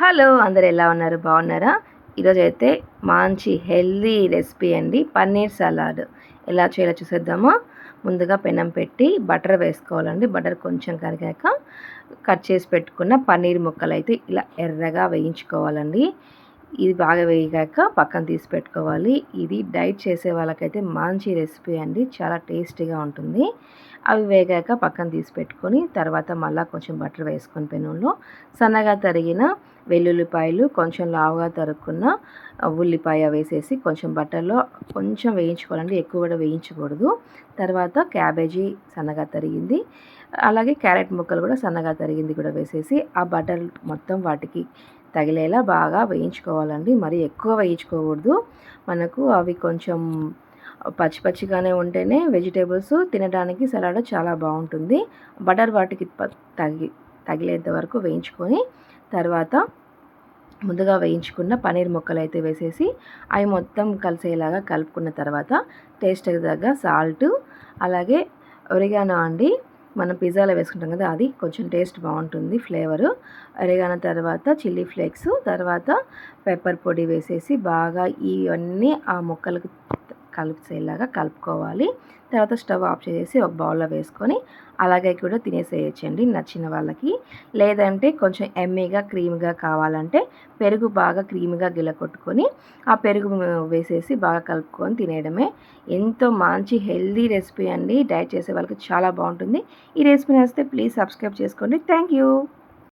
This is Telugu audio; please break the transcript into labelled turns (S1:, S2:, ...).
S1: హలో అందరు ఎలా ఉన్నారు? బాగున్నారా? ఈరోజు అయితే మంచి హెల్దీ రెసిపీ అండి పన్నీర్ సలాడ్. ఎలా చేయాలో చూసేద్దామా? ముందుగా పెనం పెట్టి బటర్ వేసుకోవాలండి. బటర్ కొంచెం కరిగాక కట్ చేసి పెట్టుకున్న పన్నీర్ ముక్కలు అయితే ఇలా ఎర్రగా వేయించుకోవాలండి. ఇది బాగా వేయగాక పక్కన తీసి పెట్టుకోవాలి. ఇది డైట్ చేసే వాళ్ళకైతే మంచి రెసిపీ అండి చాలా టేస్టీగా ఉంటుంది. అవి వేగాక పక్కన తీసి పెట్టుకొని తర్వాత మళ్ళీ కొంచెం బటర్ వేసుకొని పెనంలో సన్నగా తరిగిన వెల్లుల్లిపాయలు కొంచెం లావుగా తరుక్కున్న ఉల్లిపాయ వేసేసి కొంచెం బట్టర్లో కొంచెం వేయించుకోవాలండి. ఎక్కువ కూడా వేయించకూడదు. తర్వాత క్యాబేజీ సన్నగా తరిగింది. అలాగే క్యారెట్ ముక్కలు కూడా సన్నగా తరిగింది కూడా వేసేసి ఆ బటర్ మొత్తం వాటికి తగిలేలా బాగా వేయించుకోవాలండి. మరి ఎక్కువ వేయించుకోకూడదు. మనకు అవి కొంచెం పచ్చి పచ్చిగానే ఉంటేనే వెజిటేబుల్స్ తినడానికి సలాడ్ చాలా బాగుంటుంది. బటర్ వాటికి తగి తగిలేంత వరకు వేయించుకొని తర్వాత ముందుగా వేయించుకున్న పన్నీర్ ముక్కలు అయితే వేసేసి అవి మొత్తం కలిసేలాగా కలుపుకున్న తర్వాత టేస్ట్కి తగ్గ సాల్ట్ అలాగే ఒరిగానో అండి. మనం పిజ్జాలో వేసుకుంటాం కదా అది కొంచెం టేస్ట్ బాగుంటుంది ఫ్లేవరు అరిగాన తర్వాత చిల్లీ ఫ్లేక్స్ తర్వాత పెప్పర్ పొడి వేసేసి బాగా ఇవన్నీ ఆ ముక్కలకు కలిసేలాగా కలుపుకోవాలి. తర్వాత స్టవ్ ఆఫ్ చేసేసి ఒక బౌల్లో వేసుకొని అలాగే కూడా తినేసేయచ్చండి నచ్చిన వాళ్ళకి. లేదంటే కొంచెం ఎమ్మీగా క్రీమ్గా కావాలంటే పెరుగు బాగా క్రీమ్గా గిలకొట్టుకొని ఆ పెరుగు వేసేసి బాగా కలుపుకొని తినేయడమే. ఎంతో మంచి హెల్దీ రెసిపీ అండి. డైట్ చేసే వాళ్ళకి చాలా బాగుంటుంది. ఈ రెసిపీ నచ్చితే ప్లీజ్ సబ్స్క్రైబ్ చేసుకోండి. Thank you.